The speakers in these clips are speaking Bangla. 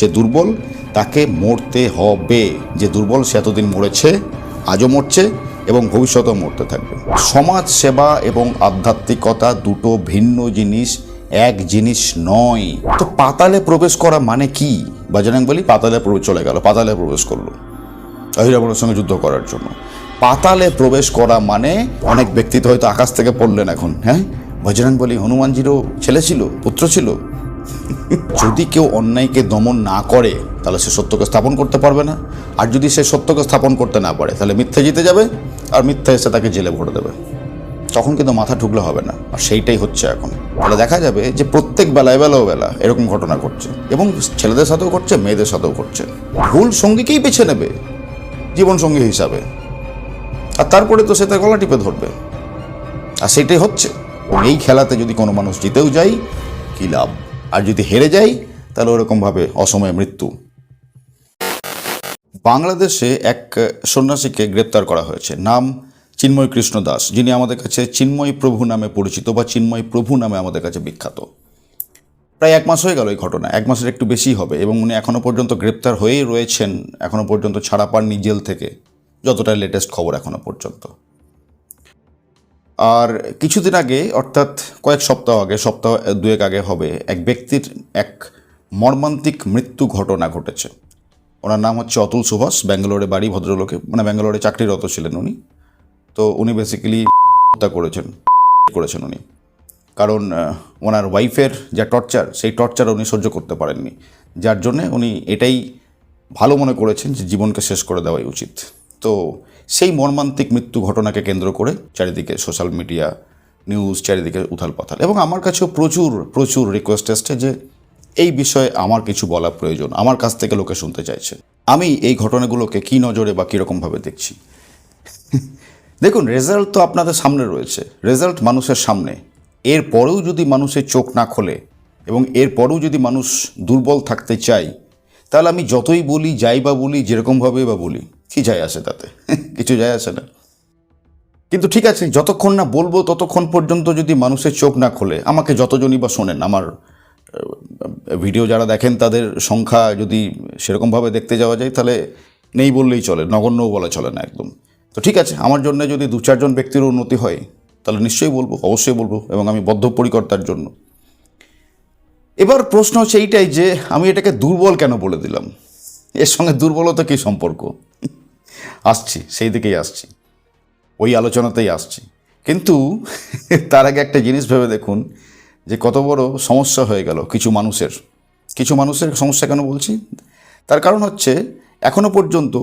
যে দুর্বল, তাকে মরতে হবে। যে দুর্বল, সে এতদিন মরেছে, আজও মরছে এবং ভবিষ্যতেও মরতে থাকবে। সমাজ সেবা এবং আধ্যাত্মিকতা দুটো ভিন্ন জিনিস, এক জিনিস নয়। তো পাতালে প্রবেশ করা মানে কি? বাজারাং বলি, পাতালে প্রবেশ চলে গেল, পাতালে প্রবেশ করল। অহিরাবণের সঙ্গে যুদ্ধ করার জন্য। পাতালে প্রবেশ করা মানে অনেক ব্যক্তি তো হয়তো আকাশ থেকে পড়লেন এখন হ্যাঁ? বজরং বলি, হনুমানজিরও ছেলে ছিল, পুত্র ছিল। যদি কেউ অন্যায়কে দমন না করে, তাহলে সে সত্যকে স্থাপন করতে পারবে না। আর যদি সে সত্যকে স্থাপন করতে না পারে, তাহলে মিথ্যে জিতে যাবে আর মিথ্যা এসে তাকে জেলে ভরে দেবে। তখন কিন্তু মাথা ঢুকলে হবে না। আর সেইটাই হচ্ছে এখন। তাহলে দেখা যাবে যে প্রত্যেক বেলায় বেলাও বেলা এরকম ঘটনা ঘটছে। এবং ছেলেদের সাথেও ঘটছে, মেয়েদের সাথেও ঘটছে। ভুল সঙ্গীকেই বেছে নেবে জীবন সঙ্গী হিসাবে। আর তারপরে তো সে তার গলা টিপে ধরবে। আর সেটাই হচ্ছে। এই খেলাতে যদি কোনো মানুষ জিতেও যায়, কি লাভ? আর যদি হেরে যায় তাহলে ওরকমভাবে অসময়ে মৃত্যু। বাংলাদেশে এক সন্ন্যাসীকে গ্রেপ্তার করা হয়েছে। নাম চিন্ময় কৃষ্ণ দাস, যিনি আমাদের কাছে চিন্ময় প্রভু নামে পরিচিত বা চিন্ময় প্রভু নামে আমাদের কাছে বিখ্যাত। প্রায় এক মাস হয়ে গেল এই ঘটনা। এক মাসের একটু বেশি হবে এবং উনি এখনও পর্যন্ত গ্রেপ্তার হয়েই রয়েছেন এখনও পর্যন্ত ছাড়া পাননি জেল থেকে যতটা লেটেস্ট খবর এখনও পর্যন্ত। আর কিছুদিন আগে, অর্থাৎ কয়েক সপ্তাহ আগে, সপ্তাহ দুয়েক আগে হবে, এক ব্যক্তির এক মর্মান্তিক মৃত্যু ঘটনা ঘটেছে। ওনার নাম হচ্ছে অতুল সুভাষ, ব্যাঙ্গালোরে বাড়ি, ভদ্রলোকে মানে ব্যাঙ্গালোরে চাকরিরত ছিলেন উনি। তো উনি বেসিক্যালি হত্যা করেছেন করেছেন উনি। কারণ ওনার ওয়াইফের যা টর্চার সেই টর্চার উনি সহ্য করতে পারেননি। যার জন্যে উনি এটাই ভালো মনে করেছেন যে জীবনকে শেষ করে দেওয়াই উচিত। তো সেই মর্মান্তিক মৃত্যু ঘটনাকে কেন্দ্র করে চারিদিকে সোশ্যাল মিডিয়া, নিউজ চারিদিকে উথাল পাথাল। এবং আমার কাছেও প্রচুর প্রচুর রিকোয়েস্ট এসছে যে এই বিষয়ে আমার কিছু বলা প্রয়োজন, আমার কাছ থেকে লোকে শুনতে চাইছে। আমি এই ঘটনাগুলোকে কী নজরে বা কীরকমভাবে দেখছি? দেখুন রেজাল্ট তো আপনাদের সামনে রয়েছে। রেজাল্ট মানুষের সামনে। এরপরেও যদি মানুষের চোখ না খোলে এবং এরপরেও যদি মানুষ দুর্বল থাকতে চায়, তাহলে আমি যতই বলি, যাই বা বলি যেরকমভাবে বা বলি কী যায় আসে তাতে? কিছু যায় আসে না। কিন্তু ঠিক আছে, যতক্ষণ না বলব ততক্ষণ পর্যন্ত যদি মানুষের চোখ না খোলে, আমাকে যতজনই বা শোনেন, আমার ভিডিও যারা দেখেন তাদের সংখ্যা যদি সেরকমভাবে দেখতে যাওয়া যায়, তাহলে নেই বললেই চলে, নগণ্যও বলা চলে না একদম। তো ঠিক আছে, আমার জন্য যদি দু চারজন ব্যক্তির উন্নতি হয়, তাহলে নিশ্চয়ই বলব, অবশ্যই বলব, এবং আমি বদ্ধপরিকর তার জন্য। এবার প্রশ্ন এইটাই যে, আমি এটাকে দুর্বল কেন বলে দিলাম? এর সঙ্গে দুর্বলতা কী সম্পর্ক? আসছি, সেই দিকেই আসছি। ওই আলোচনাতেই আসছি। কিন্তু তার আগে একটা জিনিস ভেবে দেখুন যে কত বড় সমস্যা হয়ে গেল কিছু মানুষের। কিছু মানুষের সমস্যা কেন বলছি? তার কারণ হচ্ছে এখনও পর্যন্ত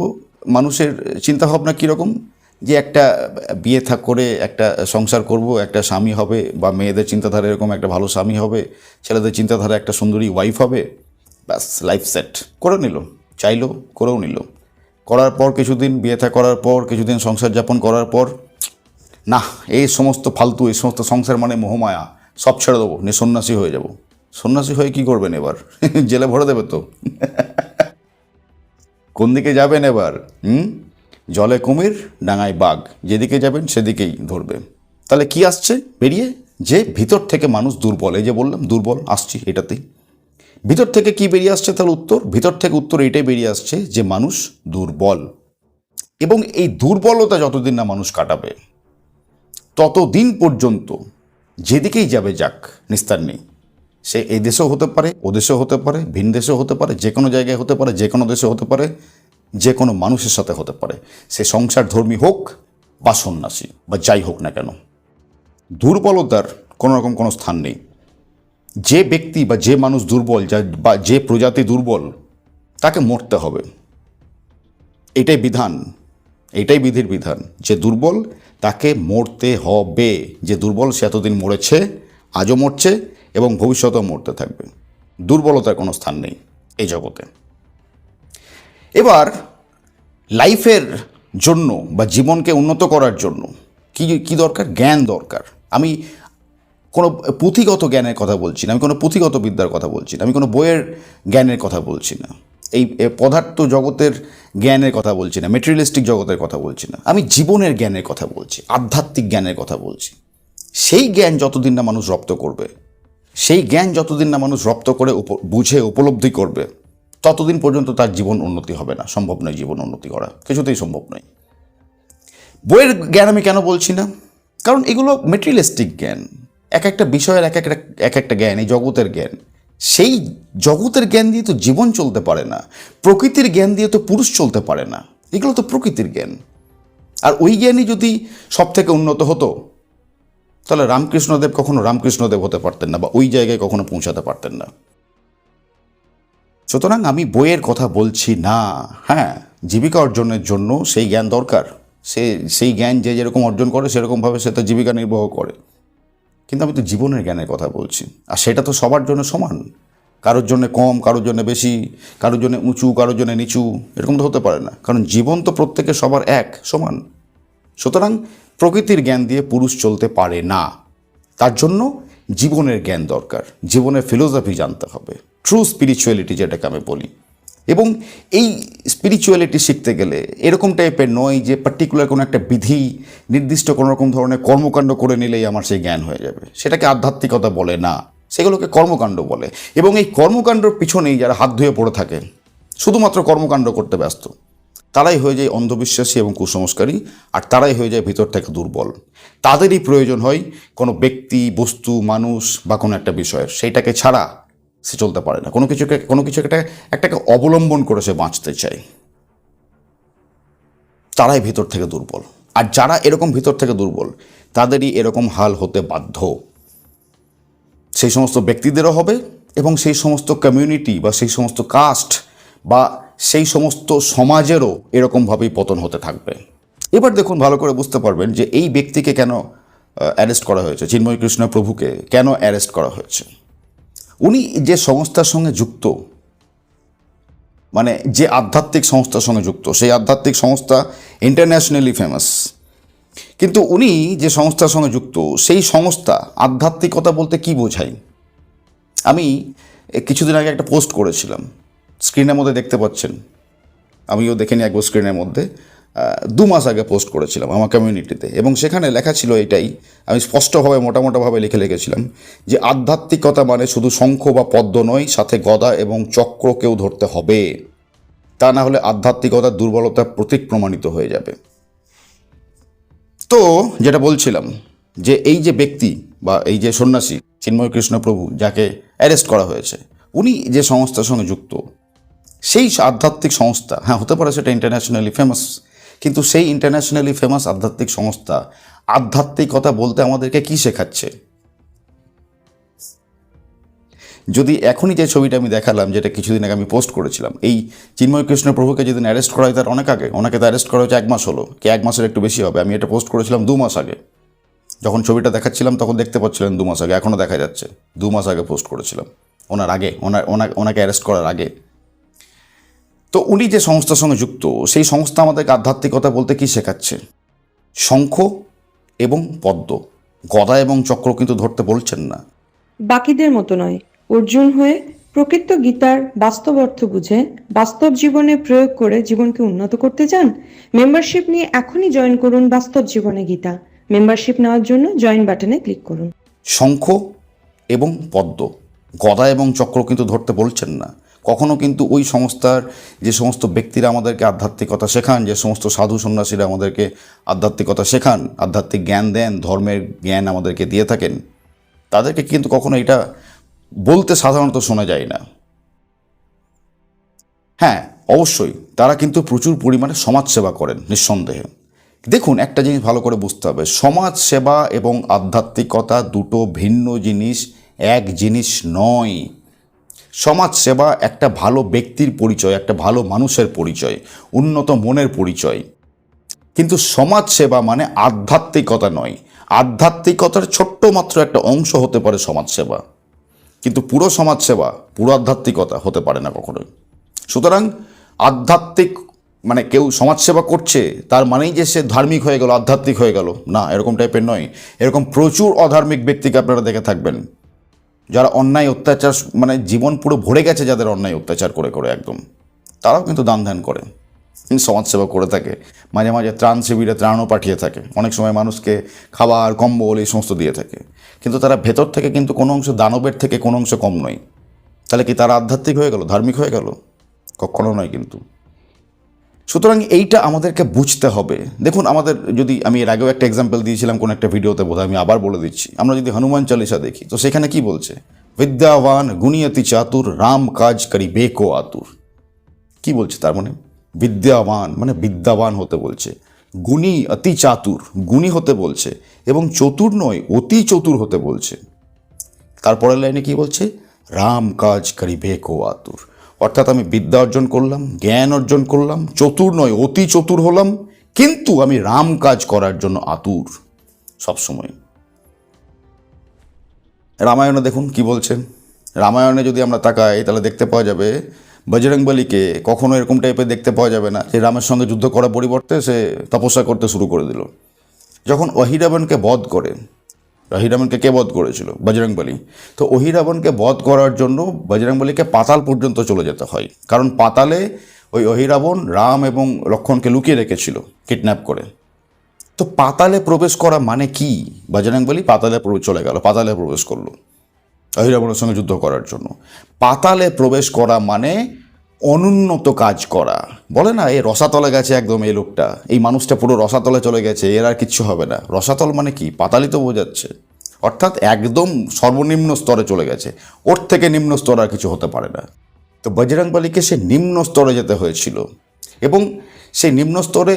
মানুষের চিন্তাভাবনা কীরকম? যে একটা বিয়ে থাক করে একটা সংসার করব, একটা স্বামী হবে বা মেয়েদের চিন্তাধারা এরকম একটা ভালো স্বামী হবে, ছেলেদের চিন্তাধারা একটা সুন্দরী ওয়াইফ হবে, ব্যাস লাইফ সেট করে নিল, চাইলো, করেও নিল। করার পর কিছুদিন, বিয়ে থা করার পর, কিছুদিন সংসার যাপন করার পর, না, এই সমস্ত ফালতু, এই সমস্ত সংসার মানে মোহমায়া সব ছেড়ে দেবো, নিয়ে সন্ন্যাসী হয়ে যাব। সন্ন্যাসী হয়ে কি করবেন এবার? জেলে ভরে দেবে তো। কোন দিকে যাবেন এবার? হুম? জলে কুমির, ডাঙায় বাঘ, যেদিকে যাবেন সেদিকেই ধরবে। তাহলে কি আসছে বেরিয়ে? যে ভিতর থেকে মানুষ দুর্বল, এই যে বললাম, দুর্বল আসছি এটাতেই। ভিতর থেকে কি বেরিয়ে আসছে তাহলে উত্তর? ভিতর থেকে উত্তর এটাই বেরিয়ে আসছে যে মানুষ দুর্বল। এবং এই দুর্বলতা যতদিন না মানুষ কাটাবে, ততদিন পর্যন্ত যেদিকেই যাবে যাক, নিস্তার নেই। সে এই দেশেও হতে পারে, ও দেশেও হতে পারে, ভিন দেশেও হতে পারে, যে কোনো জায়গায় হতে পারে, যে কোনো দেশে হতে পারে, যে কোনো মানুষের সাথে হতে পারে। সে সংসার ধর্মী হোক বা সন্ন্যাসী বা যাই হোক না কেন, দুর্বলতার কোনো রকম কোনো স্থান নেই। যে ব্যক্তি বা যে মানুষ দুর্বল, যা বা যে প্রজাতি দুর্বল, তাকে মরতে হবে। এটাই বিধান, এটাই বিধির বিধান। যে দুর্বল, তাকে মরতে হবে। যে দুর্বল, সে এতদিন মরেছে, আজও মরছে এবং ভবিষ্যতেও মরতে থাকবে। দুর্বলতার কোনো স্থান নেই এই জগতে। এবার, লাইফের জন্য বা জীবনকে উন্নত করার জন্য কি কি দরকার? জ্ঞান দরকার। আমি কোনো পুঁথিগত জ্ঞানের কথা বলছি না, আমি কোনো পুঁথিগত বিদ্যার কথা বলছি না, আমি কোনো বইয়ের জ্ঞানের কথা বলছি না। এই পদার্থ জগতের জ্ঞানের কথা বলছি না মেটেরিয়ালিস্টিক জগতের কথা বলছি না, আমি জীবনের জ্ঞানের কথা বলছি, আধ্যাত্মিক জ্ঞানের কথা বলছি। সেই জ্ঞান যতদিন না মানুষ রপ্ত করবে, সেই জ্ঞান যতদিন না মানুষ রপ্ত করে বুঝে, উপলব্ধি করবে, ততদিন পর্যন্ত তার জীবন উন্নতি হবে না, সম্ভব নয় জীবন উন্নতি করা, কিছুতেই সম্ভব নয়। বইয়ের জ্ঞান আমি কেন বলছি না? কারণ এগুলো মেটেরিয়ালিস্টিক জ্ঞান। এক একটা বিষয়ের এক একটা এক একটা জ্ঞান, এই জগতের জ্ঞান। সেই জগতের জ্ঞান দিয়ে তো জীবন চলতে পারে না। প্রকৃতির জ্ঞান দিয়ে তো পুরুষ চলতে পারে না। এগুলো তো প্রকৃতির জ্ঞান। আর ওই জ্ঞানই যদি সব থেকে উন্নত হতো, তাহলে রামকৃষ্ণদেব কখনো রামকৃষ্ণদেব হতে পারতেন না বা ওই জায়গায় কখনো পৌঁছাতে পারতেন না। সুতরাং আমি বইয়ের কথা বলছি না। হ্যাঁ জীবিকা অর্জনের জন্য সেই জ্ঞান দরকার। সে সেই জ্ঞান যে যেরকম অর্জন করে, সেরকমভাবে সে তার জীবিকা নির্বাহ করে। কিন্তু আমি তো জীবনের জ্ঞানের কথা বলছি। আর সেটা তো সবার জন্য সমান। কারোর জন্য কম, কারোর জন্য বেশি, কারোর জন্য উঁচু, কারোর জন্য নিচু, এরকম তো হতে পারে না। কারণ জীবন তো প্রত্যেকের সবার এক, সমান। সুতরাং প্রকৃতির জ্ঞান দিয়ে পুরুষ চলতে পারে না। তার জন্য জীবনের জ্ঞান দরকার। জীবনের ফিলোসফি জানতে হবে। ট্রু স্পিরিচুয়ালিটি যেটাকে আমি বলি। এবং এই স্পিরিচুয়ালিটি শিখতে গেলে এরকম টাইপের নয় যে পার্টিকুলার কোনো একটা বিধি নির্দিষ্ট কোনো রকম ধরনের কর্মকাণ্ড করে নিলেই আমার সেই জ্ঞান হয়ে যাবে। সেটাকে আধ্যাত্মিকতা বলে না। সেগুলোকে কর্মকাণ্ড বলে। এবং এই কর্মকাণ্ডর পিছনেই যারা হাত ধুয়ে পড়ে থাকে, শুধুমাত্র কর্মকাণ্ড করতে ব্যস্ত, তারাই হয়ে যায় অন্ধবিশ্বাসী এবং কুসংস্কারী, আর তারাই হয়ে যায় ভিতর থেকে দুর্বল। তাদেরই প্রয়োজন হয় কোনো ব্যক্তি, বস্তু, মানুষ বা কোনো একটা বিষয়ের। সেইটাকে ছাড়া সে চলতে পারে না। কোনো কিছুকে, কোনো কিছু একটা, একটাকে অবলম্বন করে সে বাঁচতে চায়। তারাই ভিতর থেকে দুর্বল। আর যারা এরকম ভিতর থেকে দুর্বল, তাদেরই এরকম হাল হতে বাধ্য। সেই সমস্ত ব্যক্তিদেরও হবে এবং সেই সমস্ত কমিউনিটি বা সেই সমস্ত কাস্ট বা সেই সমস্ত সমাজেরও এরকমভাবেই পতন হতে থাকবে। এবার দেখুন, ভালো করে বুঝতে পারবেন যে এই ব্যক্তিকে কেন অ্যারেস্ট করা হয়েছে, চিন্ময় কৃষ্ণ প্রভুকে কেন অ্যারেস্ট করা হয়েছে। উনি যে সংস্থার সঙ্গে যুক্ত মানে যে আধ্যাত্মিক সংস্থার সঙ্গে যুক্ত, সেই আধ্যাত্মিক সংস্থা ইন্টারন্যাশনালি ফেমাস কিন্তু উনি যে সংস্থার সঙ্গে যুক্ত, সেই সংস্থা আধ্যাত্মিকতা বলতে কি বোঝায়? আমি কিছুদিন আগে একটা পোস্ট করেছিলাম। স্ক্রিনের মধ্যে দেখতে পাচ্ছেন। আমিও দেখে একবার স্ক্রিনের মধ্যে। দু মাস আগে পোস্ট করেছিলাম আমার কমিউনিটিতে এবং সেখানে লেখা ছিল এটাই, আমি স্পষ্টভাবে, মোটামোটাভাবে লিখে লিখেছিলাম যে আধ্যাত্মিকতা মানে শুধু শঙ্খ বা পদ্ম নয়, সাথে গদা এবং চক্রকেও ধরতে হবে। তা না হলে আধ্যাত্মিকতার দুর্বলতার প্রতীক প্রমাণিত হয়ে যাবে। তো যেটা বলছিলাম যে এই যে ব্যক্তি বা এই যে সন্ন্যাসী চিন্ময় কৃষ্ণ প্রভু যাকে অ্যারেস্ট করা হয়েছে, উনি যে সংস্থার সঙ্গে যুক্ত, সেই আধ্যাত্মিক সংস্থা হ্যাঁ হতে পারে সেটা ইন্টারন্যাশনালি ফেমাস কিন্তু সেই ইন্টারন্যাশনালি ফেমাস আধ্যাত্মিক সংস্থা আধ্যাত্মিকতা বলতে আমাদেরকে কি শেখাচ্ছে? যদি এখনই যে ছবিটা আমি দেখালাম, যেটা কিছুদিন আগে আমি পোস্ট করেছিলাম, এই চিন্ময় কৃষ্ণ প্রভুকে যেদিন অ্যারেস্ট করা হয় তার অনেক আগে, ওনাকে তো অ্যারেস্ট করা হয়েছে এক মাস হলো, কি এক মাসের একটু বেশি হবে, আমি এটা পোস্ট করেছিলাম দু মাস আগে। যখন ছবিটা দেখাচ্ছিলাম, তখন দেখতে পাচ্ছিলেন দু মাস আগে, এখনও দেখা যাচ্ছে, দু মাস আগে পোস্ট করেছিলাম, ওনার আগে, ওনার ওনা- ওনাকে অ্যারেস্ট করার আগে। তো উনি যে সংস্থার সঙ্গে যুক্ত সেই সংস্থা আমাদেরকে আধ্যাত্মিকতা বলতে কি শেখাচ্ছে? শঙ্খ এবং পদ্ম। গদা এবং চক্র কিন্তু ধরতে বলছেন না। বাকিদের মতো নয়। অর্জুন হয়ে প্রকৃত গীতার বাস্তব অর্থ বুঝে বাস্তব জীবনে প্রয়োগ করে জীবনকে উন্নত করতে চান? মেম্বারশিপ নিয়ে এখনই জয়েন করুন বাস্তব জীবনে গীতা। মেম্বারশিপ নেওয়ার জন্য জয়েন বাটনে ক্লিক করুন। শঙ্খ এবং পদ্ম। গদা এবং চক্র কিন্তু ধরতে বলছেন না। কখনো কিন্তু ওই সংস্থার যে সমস্ত ব্যক্তিরা আমাদেরকে আধ্যাত্মিকতা শেখান, যে সমস্ত সাধু সন্ন্যাসীরা আমাদেরকে আধ্যাত্মিকতা শেখান, আধ্যাত্মিক জ্ঞান দেন, ধর্মের জ্ঞান আমাদেরকে দিয়ে থাকেন, তাদেরকে কিন্তু কখনো এটা বলতে সাধারণত শোনা যায় না। হ্যাঁ অবশ্যই, তারা কিন্তু প্রচুর পরিমাণে সমাজসেবা করেন নিঃসন্দেহে। দেখুন, একটা জিনিস ভালো করে বুঝতে হবে সমাজ সেবা এবং আধ্যাত্মিকতা দুটো ভিন্ন জিনিস, এক জিনিস নয়। সমাজ সেবা একটা ভালো ব্যক্তির পরিচয়, একটা ভালো মানুষের পরিচয়, উন্নত মনের পরিচয়। কিন্তু সমাজ সেবা মানে আধ্যাত্মিকতা নয়। আধ্যাত্মিকতার ছোট্ট মাত্র একটা অংশ হতে পারে সমাজ সেবা কিন্তু পুরো সমাজ সেবা পুরো আধ্যাত্মিকতা হতে পারে না কখনোই। সুতরাং আধ্যাত্মিক মানে কেউ সমাজসেবা করছে, তার মানেই যে সে ধার্মিক হয়ে গেল, আধ্যাত্মিক হয়ে গেল। না, এরকম টাইপের নয়। এরকম প্রচুর অধার্মিক ব্যক্তিকে আপনারা দেখে থাকবেন। যারা অন্যায় অত্যাচার মানে জীবন পুরো ভরে গেছে যাদের অন্যায় অত্যাচার করে করে একদম, তারাও কিন্তু দান ধ্যান করে। সমাজসেবা করে থাকে, মাঝে মাঝে ত্রাণ শিবিরে ত্রাণও পাঠিয়ে থাকে। অনেক সময় মানুষকে খাবার, কম্বল এই সমস্ত দিয়ে থাকে। কিন্তু তারা ভেতর থেকে কিন্তু কোনো অংশ দানবের থেকে কোনো অংশ কম নয়। তাহলে কি তারা আধ্যাত্মিক হয়ে গেল, ধার্মিক হয়ে গেল? কখনো নয় কিন্তু। সুতরাং এইটা আমাদেরকে বুঝতে হবে। দেখুন, আমাদের যদি আমি এর আগেও একটা এক্সাম্পল দিয়েছিলাম কোনো একটা ভিডিওতে বোধ আমি আবার বলে দিচ্ছি। আমরা যদি হনুমান চালিসা দেখি, তো সেখানে কি বলছে? বিদ্যাবান গুণিয়তি চাতুর, রাম কাজ করি, বেকো আতুর। কি বলছে তার মানে? বিদ্যাবান মানে বিদ্যাবান হতে বলছে। গুণী অতি চাতুর গুণী হতে বলছে। এবং চতুর নয়, অতি চতুর হতে বলছে। তারপরের লাইনে কি বলছে? রাম কাজ করিবে কো আতুর। অর্থাৎ আমি বিদ্যা অর্জন করলাম, জ্ঞান অর্জন করলাম, চতুর নয়, অতি চতুর হলাম, কিন্তু আমি রাম কাজ করার জন্য আতুর সবসময়। রামায়ণে দেখুন কি বলছেন। রামায়ণে যদি আমরা তাকাই, তাহলে দেখতে পাওয়া যাবে বজরংবলীকে কখনো এরকম টাইপের দেখতে পাওয়া যাবে না যে রামের সঙ্গে যুদ্ধ করার পরিবর্তে সে তপস্যা করতে শুরু করে দিল। যখন অহিরাবণকে বধ করে অহিরাবণকে কে বধ করেছিল? বজরংবলী তো অহিরাবণকে বধ করার জন্য বজরংবলীকে পাতাল পর্যন্ত চলে যেতে হয়। কারণ পাতালে ওই অহিরাবণ রাম এবং লক্ষণকে লুকিয়ে রেখেছিল, কিডন্যাপ করে। তো পাতালে প্রবেশ করা মানে কি? বজরংবলী পাতালে চলে গেল, পাতালে প্রবেশ করল। অহিরাবণের সঙ্গে যুদ্ধ করার জন্য। পাতালে প্রবেশ করা মানে অনুন্নত কাজ করা। বলে না, এ রসাতলে গেছে একদম এই লোকটা। এই মানুষটা পুরো রসাতলে চলে গেছে, এর আর কিচ্ছু হবে না। রসাতল মানে কি? পাতালি তো বোঝাচ্ছে। অর্থাৎ একদম সর্বনিম্ন স্তরে চলে গেছে। ওর থেকে নিম্ন স্তর আর কিছু হতে পারে না। তো বজরংবলীকে সে নিম্ন স্তরে যেতে হয়েছিল। এবং সেই নিম্ন স্তরে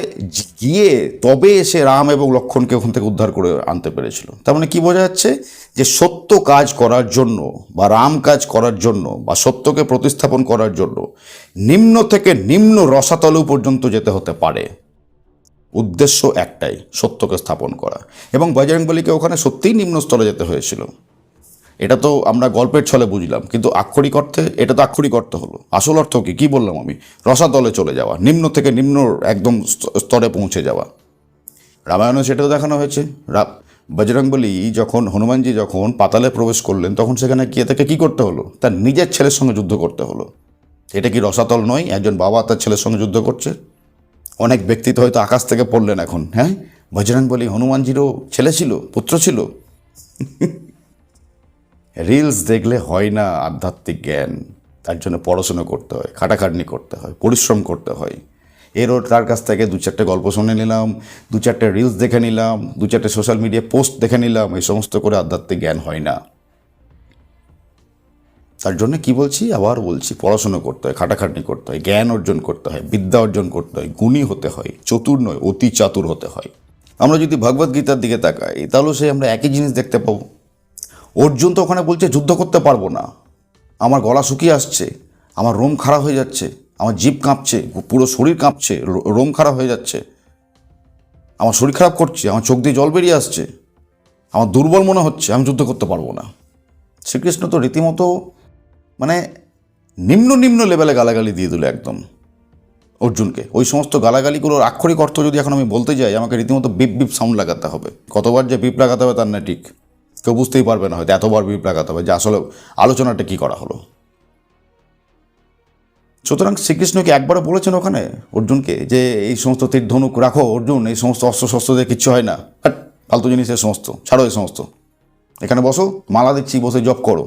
গিয়ে তবে সে রাম এবং লক্ষণকে ওখান থেকে উদ্ধার করে আনতে পেরেছিল। তার মানে কী বোঝা যাচ্ছে? যে সত্য কাজ করার জন্য বা রাম কাজ করার জন্য বা সত্যকে প্রতিস্থাপন করার জন্য নিম্ন থেকে নিম্ন রসাতলু পর্যন্ত যেতে হতে পারে। উদ্দেশ্য একটাই, সত্যকে স্থাপন করা। এবং বজরংবলীকে ওখানে সত্যিই নিম্ন স্তরে যেতে হয়েছিল। এটা তো আমরা গল্পের ছলে বুঝলাম, কিন্তু আক্ষরিক অর্থে এটা তো আক্ষরিক অর্থ হলো। আসল অর্থ কি? কি বললাম আমি? রসাতলে চলে যাওয়া, নিম্ন থেকে নিম্ন একদম স্তরে পৌঁছে যাওয়া। রামায়ণে সেটাও দেখানো হয়েছে। বজরংবলী যখন, হনুমানজি যখন পাতালে প্রবেশ করলেন, তখন সেখানে গিয়ে তাকে কী করতে হলো? তার নিজের ছেলের সঙ্গে যুদ্ধ করতে হলো। এটা কি রসাতল নয়? একজন বাবা তার ছেলের সঙ্গে যুদ্ধ করছে? অনেক ব্যক্তি তো হয়তো আকাশ থেকে পড়লেন এখন হ্যাঁ? বজরংবলী হনুমানজিরও ছেলে ছিল, পুত্র ছিল। রিলস দেখলে হয় না আধ্যাত্মিক জ্ঞান। তার জন্য পড়াশোনা করতে হয়, খাটাখাটনি করতে হয়, পরিশ্রম করতে হয়। এরও তার কাছ থেকে দু চারটে গল্প শুনে নিলাম, দু চারটে রিলস দেখে নিলাম, দু চারটে সোশ্যাল মিডিয়া পোস্ট দেখে নিলাম, এই সমস্ত করে আধ্যাত্মিক জ্ঞান হয় না। তার জন্য কি বলছি? আবার বলছি, পড়াশুনো করতে হয়, খাটাখাটনি করতে হয়, জ্ঞান অর্জন করতে হয়, বিদ্যা অর্জন করতে হয়, গুণী হতে হয়, চতুর নয়, অতি চাতুর হতে হয়। আমরা যদি ভগবদ্গীতার দিকে তাকাই, তাহলেও সেই আমরা একই জিনিস দেখতে পাবো। অর্জুন তো ওখানে বলছে, যুদ্ধ করতে পারব না। আমার গলা শুকিয়ে আসছে, আমার রোম খারাপ হয়ে যাচ্ছে, আমার জিভ কাঁপছে, পুরো শরীর কাঁপছে রোম খারাপ হয়ে যাচ্ছে। আমার শরীর খারাপ করছে, আমার চোখ দিয়ে জল বেরিয়ে আসছে, আমার দুর্বল মনে হচ্ছে, আমি যুদ্ধ করতে পারব না। শ্রীকৃষ্ণ তো রীতিমতো মানে নিম্ন নিম্ন লেভেলে গালাগালি দিয়ে দিল একদম অর্জুনকে। ওই সমস্ত গালাগালিগুলোর আক্ষরিক অর্থ যদি এখন আমি বলতে যাই, আমাকে রীতিমতো বিপ বিপ সাউন্ড লাগাতে হবে। কতবার যে বিপ লাগাতে হবে তার না ঠিক। কেউ বুঝতেই পারবে না হয়তো এতবার বিপ লাগাতে হবে যে আসলে আলোচনাটা কি করা হলো। সুতরাং শ্রীকৃষ্ণকে একবারও বলেছেন ওখানে অর্জুনকে যে এই সমস্ত তীর ধনুক রাখো অর্জুন এই সমস্ত অস্ত্র শস্ত্র দিয়ে কিচ্ছু হয় না। হাট, ফালতু জিনিস এই সমস্ত ছাড়ো এই সমস্ত। এখানে বসো মালা দিচ্ছি বসে জপ করো।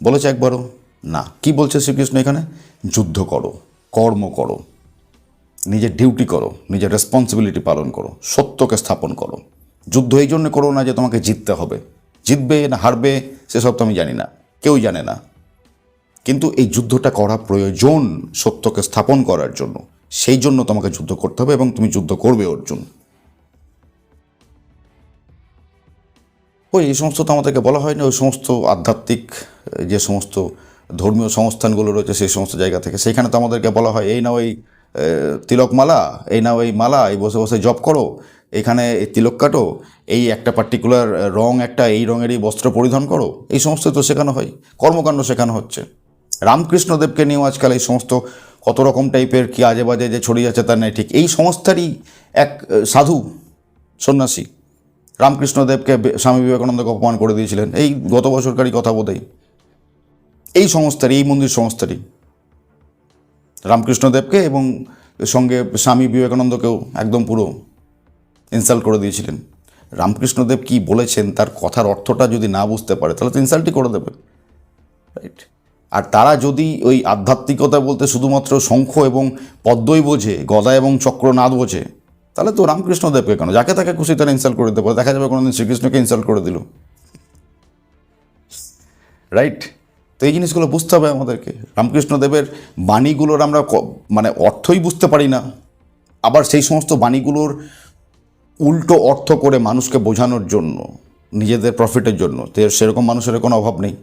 বলেছে একবারও না কি বলছে শ্রীকৃষ্ণ এখানে? যুদ্ধ করো কর্ম করো নিজের ডিউটি করো নিজের রেসপন্সিবিলিটি পালন করো সত্যকে স্থাপন করো। যুদ্ধ এই জন্য করো না যে তোমাকে জিততে হবে। জিতবে না হারবে সেসব তো আমি জানি না। কেউই জানে না। কিন্তু এই যুদ্ধটা করা প্রয়োজন সত্যকে স্থাপন করার জন্য। সেই জন্য তোমাকে যুদ্ধ করতে হবে এবং তুমি যুদ্ধ করবে অর্জুন। ওই এই সমস্ত তো আমাদেরকে বলা হয়নি। ওই সমস্ত আধ্যাত্মিক যে সমস্ত ধর্মীয় সংস্থানগুলো রয়েছে সেই সমস্ত জায়গা থেকে সেইখানে তো আমাদেরকে বলা হয় এই না ওই আহ, তিলক মালা এই না ওই মালা এই বসে বসে জব করো। এখানে তিলক কাটো, এই একটা পার্টিকুলার রং একটা, এই রঙেরই বস্ত্র পরিধান করো, এই সমস্ত তো শেখানো হয়, কর্মকাণ্ড শেখানো হচ্ছে। রামকৃষ্ণদেবকে নিয়েও আজকাল এই সমস্ত কত রকম টাইপের কি আজে বাজে যে ছড়িয়ে যাচ্ছে তার নেই, ঠিক এই সংস্থারই এক সাধু, সন্ন্যাসী রামকৃষ্ণদেবকে স্বামী বিবেকানন্দকে অপমান করে দিয়েছিলেন, এই গত বছরকারই কথা বোধহয়। এই সংস্থারই এই মন্দির সংস্থারই রামকৃষ্ণদেবকে এবং সঙ্গে স্বামী বিবেকানন্দকেও একদম পুরো ইনসাল্ট করে দিয়েছিলেন। রামকৃষ্ণদেব কি বলেছেন, তার কথার অর্থটা যদি না বুঝতে পারে, তাহলে তো ইনসাল্টই করে দেবে। রাইট আর তারা যদি ওই আধ্যাত্মিকতা বলতে শুধুমাত্র শঙ্খ এবং পদ্মই বোঝে, গদা এবং চক্র নাদ বোঝে, তাহলে তো রামকৃষ্ণদেবকে কেন? যাকে তাকে খুশি তারা ইনসাল্ট করে দিতে পারে। দেখা যাবে কোনোদিন শ্রীকৃষ্ণকে ইনসাল্ট করে দিল। রাইট তো এই জিনিসগুলো বুঝতে হবে আমাদেরকে। রামকৃষ্ণদেবের বাণীগুলোর আমরা মানে অর্থই বুঝতে পারি না। আবার সেই সমস্ত বাণীগুলোর উল্টো অর্থ করে মানুষকে বোঝানোর জন্য, নিজেদের প্রফিটের জন্য, তো সেরকম মানুষের কোনো অভাব নেই।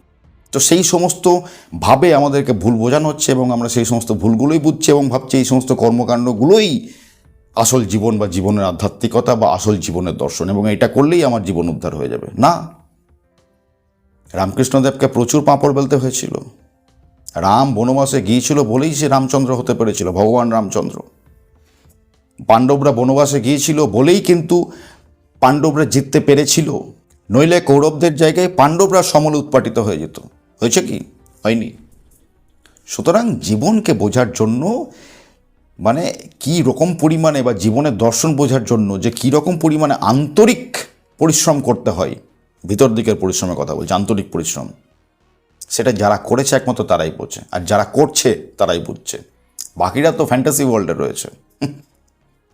তো সেই সমস্ত ভাবে আমাদেরকে ভুল বোঝানো হচ্ছে এবং আমরা সেই সমস্ত ভুলগুলোই বুঝছি এবং ভাবছি এই সমস্ত কর্মকাণ্ডগুলোই আসল জীবন বা জীবনের আধ্যাত্মিকতা বা আসল জীবনের দর্শন এবং এটা করলেই আমার জীবন উদ্ধার হয়ে যাবে। না। রামকৃষ্ণদেবকে প্রচুর পাঁপড় বেলতে হয়েছিল। রাম বনবাসে গিয়েছিল বলেই সে রামচন্দ্র হতে পেরেছিল, ভগবান রামচন্দ্র। পাণ্ডবরা বনবাসে গিয়েছিল বলেই কিন্তু পাণ্ডবরা জিততে পেরেছিল। নইলে কৌরবদের জায়গায় পাণ্ডবরা সমলে উৎপাটিত হয়ে যেত। হয়েছে কি? হয়নি। সুতরাং জীবনকে বোঝার জন্য মানে কি রকম পরিমাণে বা জীবনের দর্শন বোঝার জন্য যে কি রকম পরিমাণে আন্তরিক পরিশ্রম করতে হয়, ভিতর দিকের পরিশ্রমের কথা বলছি, আন্তরিক পরিশ্রম। সেটা যারা করেছে একমাত্র তারাই বোঝে, আর যারা করছে তারাই বুঝছে। বাকিরা তো ফ্যান্টাসি ওয়ার্ল্ডে রয়েছে।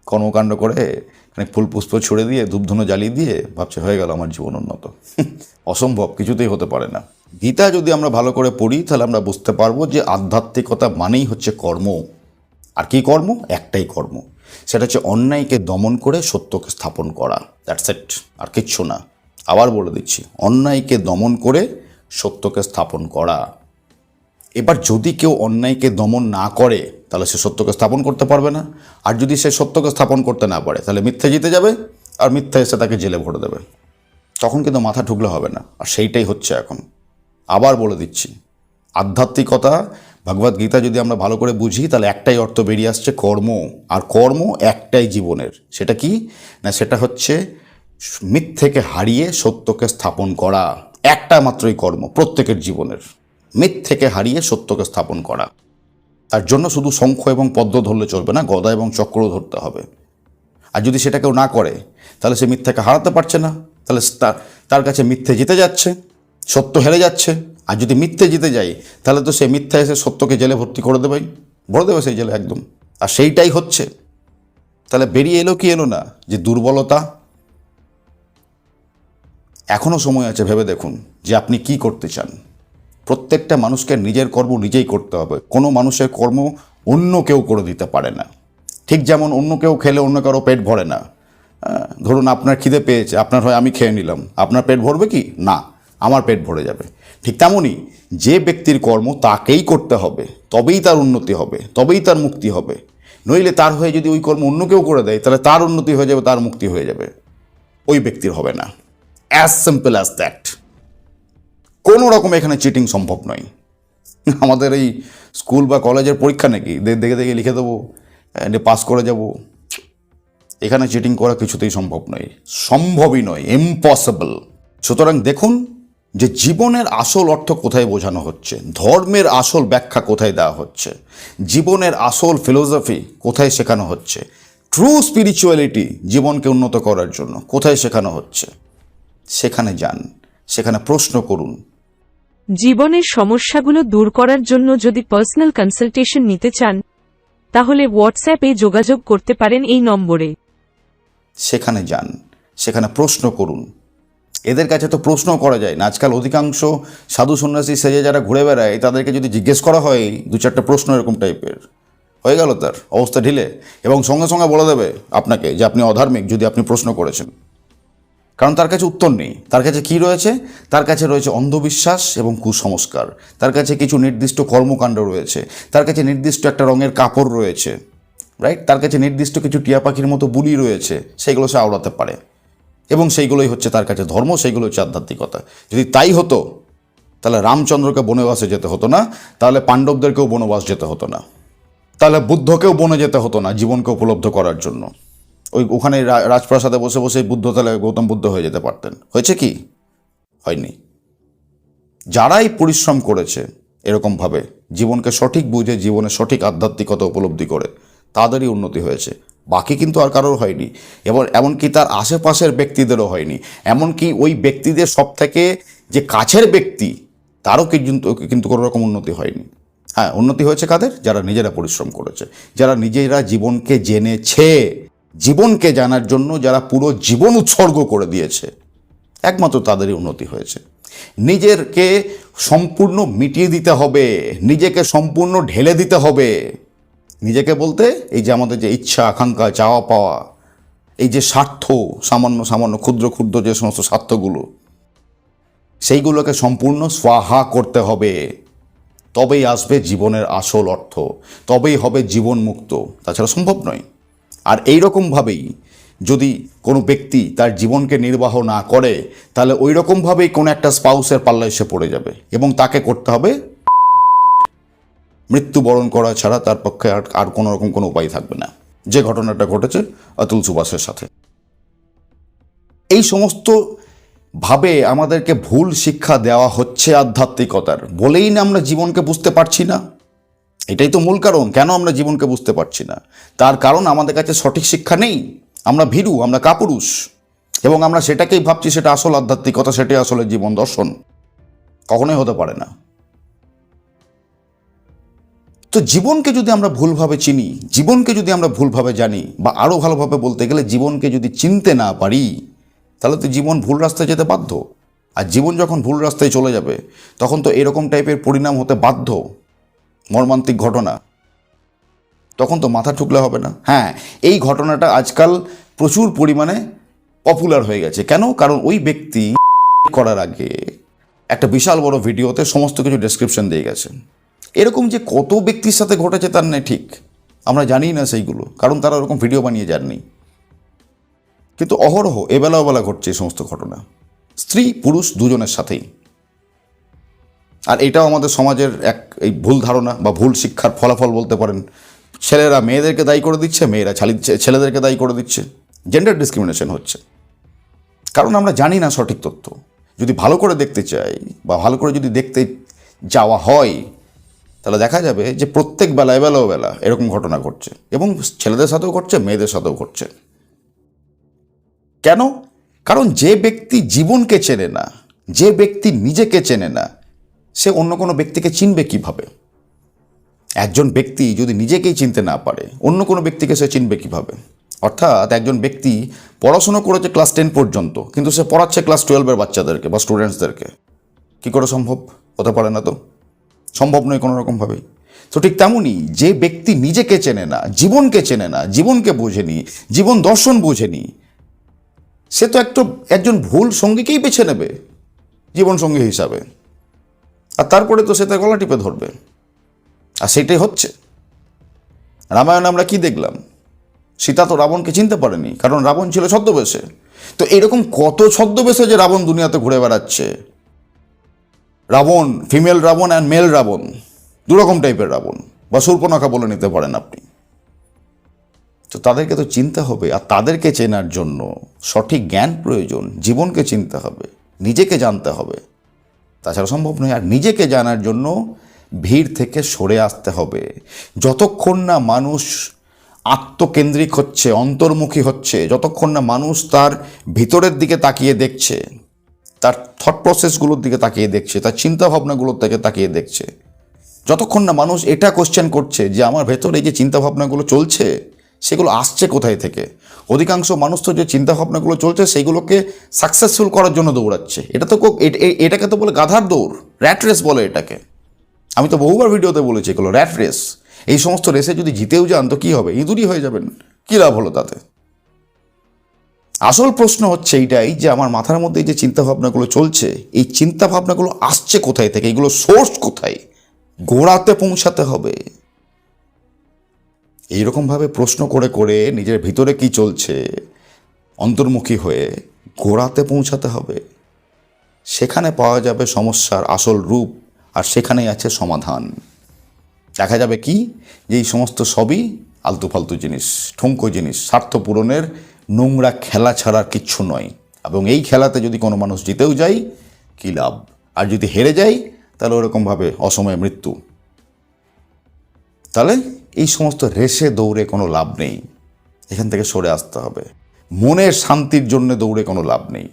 কর্মকাণ্ড করে মানে ফুল পুষ্প ছুড়ে দিয়ে, ধূপধুনো জ্বালিয়ে দিয়ে ভাবছে, হয়ে গেল আমার জীবন উন্নত। অসম্ভব, কিছুতেই হতে পারে না। গীতা যদি আমরা ভালো করে পড়ি, তাহলে আমরা বুঝতে পারব যে আধ্যাত্মিকতা মানেই হচ্ছে কর্ম। আর কি কর্ম? একটাই কর্ম। সেটা হচ্ছে অন্যায়কে দমন করে সত্যকে স্থাপন করা। দ্যাটস ইট আর কিচ্ছু না। আবার বলে দিচ্ছি, অন্যায়কে দমন করে সত্যকে স্থাপন করা। এবার যদি কেউ অন্যায়কে দমন না করে, তাহলে সে সত্যকে স্থাপন করতে পারবে না। আর যদি সে সত্যকে স্থাপন করতে না পারে, তাহলে মিথ্যে জিতে যাবে আর মিথ্যা এসে তাকে জেলে ভরে দেবে। তখন কিন্তু মাথা ঠুকলে হবে না। আর সেইটাই হচ্ছে এখন। আবার বলে দিচ্ছি, আধ্যাত্মিকতা ভগবদ গীতা যদি আমরা ভালো করে বুঝি, তাহলে একটাই অর্থ বেরিয়ে আসছে কর্ম। আর কর্ম একটাই জীবনের। সেটা কি? না, সেটা হচ্ছে মিথ্যেকে হারিয়ে সত্যকে স্থাপন করা। একটা মাত্রই কর্ম প্রত্যেকের জীবনের। মিথ্যেকে হারিয়ে সত্যকে স্থাপন করা। তার জন্য শুধু শঙ্খ এবং পদ্ম ধরলে চলবে না, গদা এবং চক্র ধরতে হবে। আর যদি সেটা কেউ না করে, তাহলে সে মিথ্যাকে হারাতে পারছে না। তাহলে তার তার কাছে মিথ্যে জিতে যাচ্ছে, সত্য হেরে যাচ্ছে। আর যদি মিথ্যে জিতে যায়, তাহলে তো সে মিথ্যা এসে সত্যকে জেলে ভর্তি করে দেবেই ভরে দেবে সেই জেলে একদম। আর সেইটাই হচ্ছে। তাহলে বেরিয়ে এলো কি এলো না? যে দুর্বলতা। এখনও সময় আছে ভেবে দেখুন যে আপনি কি করতে চান। প্রত্যেকটা মানুষকে নিজের কর্ম নিজেই করতে হবে। কোনো মানুষের কর্ম অন্য কেউ করে দিতে পারে না। ঠিক যেমন অন্য কেউ খেলে অন্য কারও পেট ভরে না। ধরুন আপনার খিদে পেয়েছে, আপনার হয় আমি খেয়ে নিলাম। আপনার পেট ভরবে কি? না, আমার পেট ভরে যাবে। ঠিক তেমনই যে ব্যক্তির কর্ম তাকেই করতে হবে, তবেই তার উন্নতি হবে, তবেই তার মুক্তি হবে। নইলে তার হয়ে যদি ওই কর্ম অন্য কেউ করে দেয়, তাহলে তার উন্নতি হয়ে যাবে, তার মুক্তি হয়ে যাবে। ওই ব্যক্তির হবে না। অ্যাজ সিম্পল অ্যাজ দ্যাট কোনো রকম এখানে চিটিং সম্ভব নয়। আমাদের এই স্কুল বা কলেজের পরীক্ষা নাকি? দেখে দেখে লিখে দেবো পাস করে যাব। এখানে চিটিং করা কিছুতেই সম্ভব নয়। সম্ভবই নয় ইম্পসিবল সুতরাং দেখুন যে জীবনের আসল অর্থ কোথায় বোঝানো হচ্ছে, ধর্মের আসল ব্যাখ্যা কোথায় দেওয়া হচ্ছে, জীবনের আসল ফিলোসফি কোথায় শেখানো হচ্ছে ট্রু স্পিরিচুয়ালিটি জীবনকে উন্নত করার জন্য কোথায় শেখানো হচ্ছে, সেখানে যান, সেখানে প্রশ্ন করুন। জীবনের সমস্যাগুলো দূর করার জন্য যদি পার্সোনাল কনসালটেশন নিতে চান, তাহলে হোয়াটসঅ্যাপে যোগাযোগ করতে পারেন এই নম্বরে। সেখানে যান, সেখানে প্রশ্ন করুন। এদের কাছে তো প্রশ্ন করা যায় না। আজকাল অধিকাংশ সাধু সন্ন্যাসী সেজে যারা ঘুরে বেড়ায়, তাদেরকে যদি জিজ্ঞেস করা হয়, দু চারটা প্রশ্ন এরকম টাইপের হয়ে গেল তার, অবস্থা ঢিলে। এবং সঙ্গে সঙ্গে বলে দেবে আপনাকে যে আপনি অধার্মিক, যদি আপনি প্রশ্ন করেছেন। কারণ তার কাছে উত্তর নেই। তার কাছে কি রয়েছে? তার কাছে রয়েছে অন্ধবিশ্বাস এবং কুসংস্কার। তার কাছে কিছু নির্দিষ্ট কর্মকাণ্ড রয়েছে। তার কাছে নির্দিষ্ট একটা রঙের কাপড় রয়েছে। রাইট তার কাছে নির্দিষ্ট কিছু টিয়া পাখির মতো বুলি রয়েছে। সেগুলো সে আওড়াতে পারে। এবং সেইগুলোই হচ্ছে তার কাছে ধর্ম, সেইগুলো হচ্ছে আধ্যাত্মিকতা। যদি তাই হতো, তাহলে রামচন্দ্রকে বনবাসে যেতে হতো না। তাহলে পাণ্ডবদেরকেও বনবাস যেতে হতো না। তাহলে বুদ্ধকেও বনে যেতে হতো না জীবনকে উপলব্ধ করার জন্য। ওই ওখানে রাজপ্রাসাদে বসে বসে বুদ্ধ তাহলে গৌতম বুদ্ধ হয়ে যেতে পারতেন। হয়েছে কি? হয়নি। যারাই পরিশ্রম করেছে এরকমভাবে, জীবনকে সঠিক বুঝে, জীবনে সঠিক আধ্যাত্মিকতা উপলব্ধি করে, তাদেরই উন্নতি হয়েছে। বাকি কিন্তু আর কারোর হয়নি। এবং এমনকি তার আশেপাশের ব্যক্তিদেরও হয়নি। এমনকি ওই ব্যক্তিদের সব থেকে যে কাছের ব্যক্তি, তারও কিন্তু কিন্তু কোনো রকম উন্নতি হয়নি। হ্যাঁ উন্নতি হয়েছে কাদের? যারা নিজেরা পরিশ্রম করেছে। যারা নিজেরা জীবনকে জেনেছে। জীবনকে জানার জন্য যারা পুরো জীবন উৎসর্গ করে দিয়েছে, একমাত্র তাদেরই উন্নতি হয়েছে। নিজেরকে সম্পূর্ণ মিটিয়ে দিতে হবে, নিজেকে সম্পূর্ণ ঢেলে দিতে হবে। নিজেকে বলতে, এই যে আমাদের যে ইচ্ছা, আকাঙ্ক্ষা, চাওয়া পাওয়া, এই যে স্বার্থ, সামান্য সামান্য, ক্ষুদ্র ক্ষুদ্র যে সমস্ত স্বার্থগুলো, সেইগুলোকে সম্পূর্ণ স্বাহা করতে হবে। তবেই আসবে জীবনের আসল অর্থ, তবেই হবে জীবন মুক্ত তাছাড়া সম্ভব নয়। আর এই রকমভাবেই যদি কোনো ব্যক্তি তার জীবনকে নির্বাহ না করে, তাহলে ওই রকমভাবেই কোনো একটা স্পাউসের পাল্লা এসে পড়ে যাবে এবং তাকে করতে হবে মৃত্যুবরণ করা ছাড়া তার পক্ষে আর আর কোনো রকম কোনো উপায় থাকবে না। যে ঘটনাটা ঘটেছে অতুল সুবাসের সাথে। এই সমস্ত ভাবে আমাদেরকে ভুল শিক্ষা দেওয়া হচ্ছে আধ্যাত্মিকতার। বলেই না আমরা জীবনকে বুঝতে পারছি না। এটাই তো মূল কারণ, কেন আমরা জীবনকে বুঝতে পারছি না? তার কারণ আমাদের কাছে সঠিক শিক্ষা নেই। আমরা ভীরু, আমরা কাপুরুষ, এবং আমরা সেটাকেই ভাবছি সেটা আসল আধ্যাত্মিকতা, সেটাই আসলে জীবন দর্শন। কখনোই হতে পারে না। তো জীবনকে যদি আমরা ভুলভাবে চিনি, জীবনকে যদি আমরা ভুলভাবে জানি, বা আরও ভালোভাবে বলতে গেলে জীবনকে যদি চিনতে না পারি, তাহলে তো জীবন ভুল রাস্তায় যেতে বাধ্য। আর জীবন যখন ভুল রাস্তায় চলে যাবে, তখন তো এরকম টাইপের পরিণাম হতে বাধ্য। মর্মান্তিক ঘটনা। তখন তো মাথা ঠুকলে হবে না। হ্যাঁ এই ঘটনাটা আজকাল প্রচুর পরিমাণে পপুলার হয়ে গেছে। কেন? কারণ ওই ব্যক্তি করার আগে একটা বিশাল বড় ভিডিওতে সমস্ত কিছু ডেসক্রিপশন দিয়ে গেছে এরকম যে কত ব্যক্তির সাথে ঘটেছে তার নেই ঠিক। আমরা জানি না সেইগুলো, কারণ তারা ওরকম ভিডিও বানিয়ে যাননি। কিন্তু অহরহ এবেলা ওবেলা ঘটছে এই সমস্ত ঘটনা। স্ত্রী, পুরুষ দুজনের সাথেই। আর এটাও আমাদের সমাজের এক এই ভুল ধারণা বা ভুল শিক্ষার ফলাফল বলতে পারেন। ছেলেরা মেয়েদেরকে দায়ী করে দিচ্ছে, মেয়েরা ছালি ছেলেদেরকে দায়ী করে দিচ্ছে। জেন্ডার ডিসক্রিমিনেশন হচ্ছে। কারণ আমরা জানি না সঠিক তথ্য। যদি ভালো করে দেখতে চাই বা ভালো করে যদি দেখতে যাওয়া হয়, তাহলে দেখা যাবে যে প্রত্যেক বেলায় বেলাও বেলা এরকম ঘটনা ঘটছে এবং ছেলেদের সাথেও ঘটছে, মেয়েদের সাথেও ঘটছে। কেন? কারণ যে ব্যক্তি জীবনকে চেনে না, যে ব্যক্তি নিজেকে চেনে না সে অন্য কোনো ব্যক্তিকে চিনবে কীভাবে? একজন ব্যক্তি যদি নিজেকেই চিনতে না পারে, অন্য কোনো ব্যক্তিকে সে চিনবে কীভাবে? অর্থাৎ একজন ব্যক্তি পড়াশুনো করেছে ক্লাস টেন পর্যন্ত, কিন্তু সে পড়াচ্ছে ক্লাস টুয়েলভের বাচ্চাদেরকে বা স্টুডেন্টসদেরকে। কী করে সম্ভব? হতে পারে না তো। সম্ভব নয় কোনো রকমভাবেই তো ঠিক তেমনই যে ব্যক্তি নিজেকে চেনে না, জীবনকে চেনে না, জীবনকে বোঝেনি জীবন দর্শন বোঝেনি সে তো একটু একজন ভুল সঙ্গীকেই বেছে নেবে জীবন সঙ্গী হিসাবে। আর তারপরে তো সে তার গলা টিপে ধরবে। আর সেটাই হচ্ছে। রামায়ণ আমরা কি দেখলাম? সীতা তো রাবণকে চিনতে পারেনি, কারণ রাবণ ছিল ছদ্মবেশে। তো এরকম কত ছদ্মবেশে যে রাবণ দুনিয়াতে ঘুরে বেড়াচ্ছে? Ravan female Ravan and male Ravan, দুরকম টাইপের রাবণ, বা সূর্পনাখা বলে নিতে পারেন আপনি। তো তাদেরকে তো চিনতে হবে, আর তাদেরকে চেনার জন্য সঠিক জ্ঞান প্রয়োজন, জীবনকে চিনতে হবে, নিজেকে জানতে হবে। তাছাড়া সম্ভব নয়, আর নিজেকে জানার জন্য ভিড় থেকে সরে আসতে হবে। যতক্ষণ না মানুষ আত্মকেন্দ্রিক হচ্ছে, অন্তর্মুখী হচ্ছে, যতক্ষণ না মানুষ তার ভিতরের দিকে তাকিয়ে দেখছে, তার থট প্রসেসগুলোর দিকে তাকিয়ে দেখছে, তার চিন্তা ভাবনাগুলোর দিকে তাকিয়ে দেখছে, যতক্ষণ না মানুষ এটা কোশ্চেন করছে যে, আমার ভেতরে যে চিন্তা ভাবনাগুলো চলছে সেগুলো আসছে কোথায় থেকে? অধিকাংশ মানুষ তো যে চিন্তাভাবনাগুলো চলছে, সেগুলোকে সাকসেসফুল করার জন্য দৌড়াচ্ছে। এটা তো এটাকে তো বলে গাধার দৌড় র্যাট রেস বলে এটাকে। আমি তো বহুবার ভিডিওতে বলেছি এগুলো র্যাট রেস এই সমস্ত রেসে যদি জিতেও যান, তো কী হবে? ইঁদুরই হয়ে যাবেন। কী লাভ হলো তাতে? আসল প্রশ্ন হচ্ছে এইটাই যে, আমার মাথার মধ্যে যে চিন্তাভাবনাগুলো চলছে, এই চিন্তাভাবনাগুলো আসছে কোথায় থেকে? এগুলো সোর্স কোথায়? গোড়াতে পৌঁছাতে হবে। এইরকমভাবে প্রশ্ন করে করে নিজের ভিতরে কি চলছে, অন্তর্মুখী হয়ে গোড়াতে পৌঁছাতে হবে। সেখানে পাওয়া যাবে সমস্যার আসল রূপ আর সেখানেই আছে সমাধান। দেখা যাবে কি? যে এই সমস্ত সবই আলতু ফালতু জিনিস ঠুঙ্কো জিনিস স্বার্থ পূরণের নোংরা খেলা ছাড়া কিচ্ছু নয়। এবং এই খেলাতে যদি কোনো মানুষ জিতেও যায়, কী লাভ? আর যদি হেরে যায়, তাহলে ওরকমভাবে অসময়ে মৃত্যু। তাহলে এই সমস্ত রেসে দৌড়ে কোনো লাভ নেই। এখান থেকে সরে আসতে হবে। মনের শান্তির জন্য দৌড়ে কোনো লাভ নেই।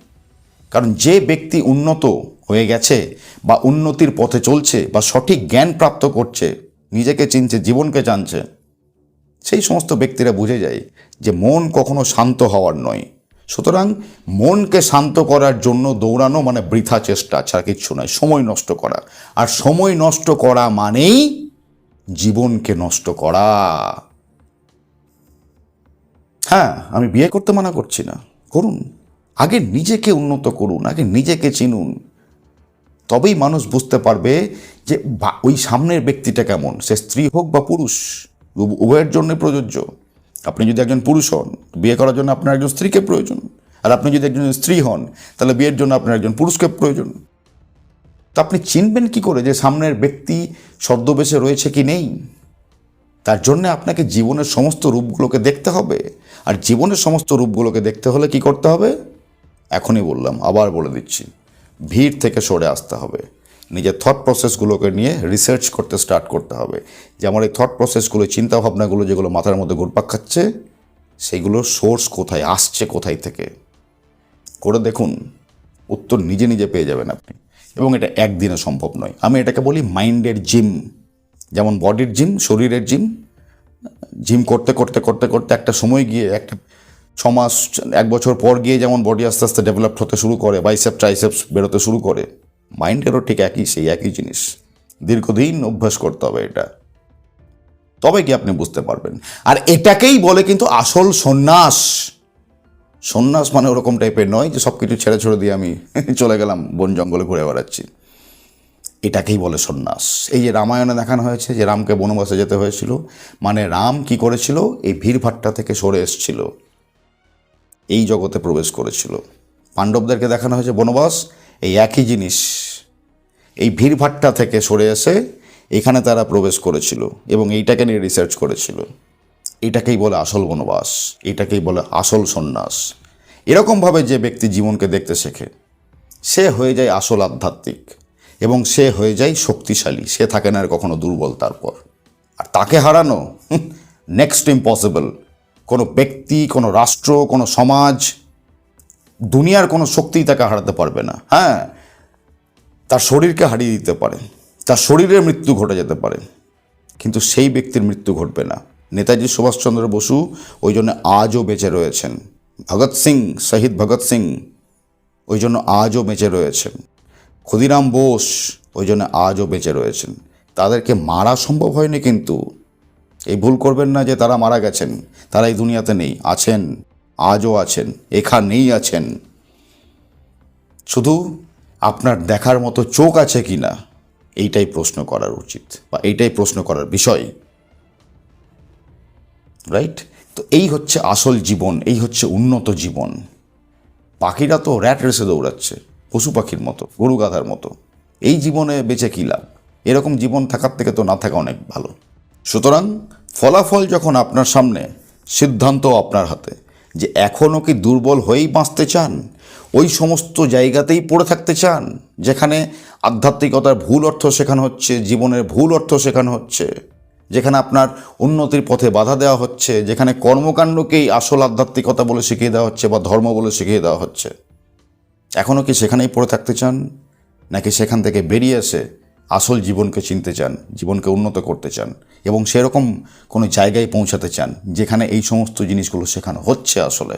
কারণ যে ব্যক্তি উন্নত হয়ে গেছে বা উন্নতির পথে চলছে বা সঠিক জ্ঞান প্রাপ্ত করছে, নিজেকে চিনছে, জীবনকে জানছে, সেই সমস্ত ব্যক্তিরা বুঝে যায় যে মন কখনো শান্ত হওয়ার নয়। সুতরাং মনকে শান্ত করার জন্য দৌড়ানো মানে বৃথা চেষ্টা, ছাড়া কিচ্ছু নয়। সময় নষ্ট করা। আর সময় নষ্ট করা মানেই জীবনকে নষ্ট করা। হ্যাঁ আমি বিয়ে করতে মানা করছি না। করুন। আগে নিজেকে উন্নত করুন, আগে নিজেকে চিনুন। তবেই মানুষ বুঝতে পারবে যে ওই সামনের ব্যক্তিটা কেমন। সে স্ত্রী হোক বা পুরুষ উভ- উভয়ের জন্য প্রযোজ্য। আপনি যদি একজন পুরুষ হন, বিয়ে করার জন্য আপনার একজন স্ত্রীকে প্রয়োজন। আর আপনি যদি একজন স্ত্রী হন, তাহলে বিয়ের জন্য আপনার একজন পুরুষকে প্রয়োজন। তো আপনি চিনবেন কি করে যে সামনের ব্যক্তি ছদ্মবেশে রয়েছে কি নেই? তার জন্য আপনাকে জীবনের সমস্ত রূপগুলোকে দেখতে হবে। আর জীবনের সমস্ত রূপগুলোকে দেখতে হলে কি করতে হবে? এখনই বললাম, আবার বলে দিচ্ছি, ভিড় থেকে সরে আসতে হবে। নিজের থট প্রসেসগুলোকে নিয়ে রিসার্চ করতে স্টার্ট করতে হবে। যে আমার এই থট প্রসেসগুলো চিন্তাভাবনাগুলো যেগুলো মাথার মধ্যে ঘুরপাক খাচ্ছে সেগুলোর সোর্স কোথায়, আসছে কোথায় থেকে? করে দেখুন, উত্তর নিজে নিজে পেয়ে যাবেন আপনি। এবং এটা একদিনে সম্ভব নয়। আমি এটাকে বলি মাইন্ডের জিম। যেমন বডির জিম, শরীরের জিম। জিম করতে করতে করতে করতে একটা সময় গিয়ে, একটা ছ মাস, এক বছর পর গিয়ে যেমন বডি আস্তে আস্তে ডেভেলপ হতে শুরু করে, বাইসেপ, ট্রাইসেপস বেরোতে শুরু করে, মাইন্ডেরও ঠিক একই, সেই একই জিনিস। দীর্ঘদিন অভ্যাস করতে হবে এটা। তবে কি আপনি বুঝতে পারবেন? আর এটাকেই বলে কিন্তু আসল সন্ন্যাস। সন্ন্যাস মানে ওরকম টাইপের নয় যে সব কিছু ছেড়ে ছেড়ে দিয়ে আমি চলে গেলাম, বন জঙ্গলে ঘুরে বেড়াচ্ছি। এটাকেই বলে সন্ন্যাস। এই যে রামায়ণে দেখানো হয়েছে যে রামকে বনবাসে যেতে হয়েছিল মানে রাম কি করেছিল? এই ভিড়ভাট্টা থেকে সরে এসেছিল। এই জগতে প্রবেশ করেছিল। পাণ্ডবদেরকে দেখানো হয়েছে বনবাস, এই একই জিনিস। এই ভিড়ভাট্টা থেকে সরে এসে এখানে তারা প্রবেশ করেছিল এবং এইটাকে নিয়ে রিসার্চ করেছিল। এটাকেই বলে আসল বনবাস, এটাকেই বলে আসল সন্ন্যাস। এরকমভাবে যে ব্যক্তি জীবনকে দেখতে শেখে, সে হয়ে যায় আসল আধ্যাত্মিক এবং সে হয়ে যায় শক্তিশালী, সে থাকে না আর কখনো দুর্বল তারপর আর তাকে হারানো নেক্সট ইম্পসিবল কোনো ব্যক্তি, কোনো রাষ্ট্র, কোনো সমাজ, দুনিয়ার কোনো শক্তিই তাকে হারাতে পারবে না। হ্যাঁ তার শরীরকে হারিয়ে দিতে পারে, তার শরীরের মৃত্যু ঘটে যেতে পারে, কিন্তু সেই ব্যক্তির মৃত্যু ঘটবে না। নেতাজি সুভাষচন্দ্র বসু ওই জন্য আজও বেঁচে রয়েছেন। ভগৎ সিং, শহীদ ভগৎ সিং ওই জন্য আজও বেঁচে রয়েছেন। ক্ষুদিরাম বোস ওই জন্য আজও বেঁচে রয়েছেন। তাদেরকে মারা সম্ভব হয়নি কিন্তু। এই ভুল করবেন না যে তারা মারা গেছেন। তারা এই দুনিয়াতে নেই, আছেন, আজও আছেন, এখানেই আছেন। শুধু আপনার দেখার মতো চোখ আছে কি না এইটাই প্রশ্ন করার উচিত বা এইটাই প্রশ্ন করার বিষয়। রাইট তো এই হচ্ছে আসল জীবন, এই হচ্ছে উন্নত জীবন। পাখিরা তো র্যাট রেসে দৌড়াচ্ছে, পশু পাখির মতো, গরু গাধার মতো। এই জীবনে বেঁচে কী লাভ? এরকম জীবন থাকার থেকে তো না থাকা অনেক ভালো। সুতরাং ফলাফল যখন আপনার সামনে, সিদ্ধান্ত আপনার হাতে যে এখনও কি দুর্বল হয়েই বাঁচতে চান, ওই সমস্ত জায়গাতেই পড়ে থাকতে চান, যেখানে আধ্যাত্মিকতার ভুল অর্থ শেখানো হচ্ছে, জীবনের ভুল অর্থ শেখানো হচ্ছে যেখানে আপনার উন্নতির পথে বাধা দেওয়া হচ্ছে, যেখানে কর্মকাণ্ডকেই আসল আধ্যাত্মিকতা বলে শিখিয়ে দেওয়া হচ্ছে বা ধর্ম বলে শিখিয়ে দেওয়া হচ্ছে। এখনও কি সেখানেই পড়ে থাকতে চান? নাকি সেখান থেকে বেরিয়ে এসে আসল জীবনকে চিনতে চান, জীবনকে উন্নত করতে চান এবং সেরকম কোনো জায়গায় পৌঁছাতে চান যেখানে এই সমস্ত জিনিসগুলো শেখানো হচ্ছে আসলে?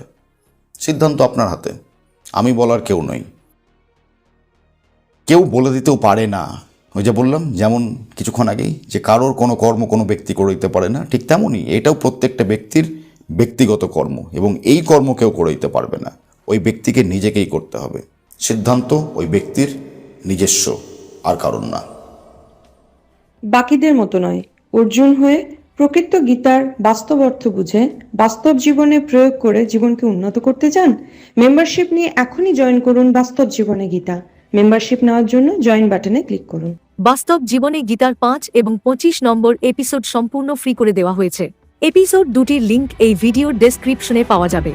সিদ্ধান্ত আপনার হাতে। আমি বলার কেউ নই। কেউ বলে দিতেও পারে না। ওই যে বললাম, যেমন কিছুক্ষণ আগেই যে কারোর কোনো কর্ম কোনো ব্যক্তি করে দিতে পারে না, ঠিক তেমনই এটাও প্রত্যেকটা ব্যক্তির ব্যক্তিগত কর্ম এবং এই কর্ম কেউ করে দিতে পারবে না। ওই ব্যক্তিকে নিজেকেই করতে হবে। সিদ্ধান্ত ওই ব্যক্তির নিজস্ব, আর কারণ না। বাকিদের মতো নয়, অর্জুন হয়ে প্রকৃত গীতার বাস্তব অর্থ বুঝে বাস্তব জীবনে প্রয়োগ করে জীবনকে উন্নত করতে চান? মেম্বারশিপ নিয়ে এখনই জয়েন করুন বাস্তব জীবনে গীতা। মেম্বারশিপ নেওয়ার জন্য জয়েন বাটনে ক্লিক করুন। বাস্তব জীবনে গীতার পাঁচ এবং পঁচিশ নম্বর এপিসোড সম্পূর্ণ ফ্রি করে দেওয়া হয়েছে। এপিসোড দুটির লিংক এই ভিডিওর ডেসক্রিপশনে পাওয়া যাবে।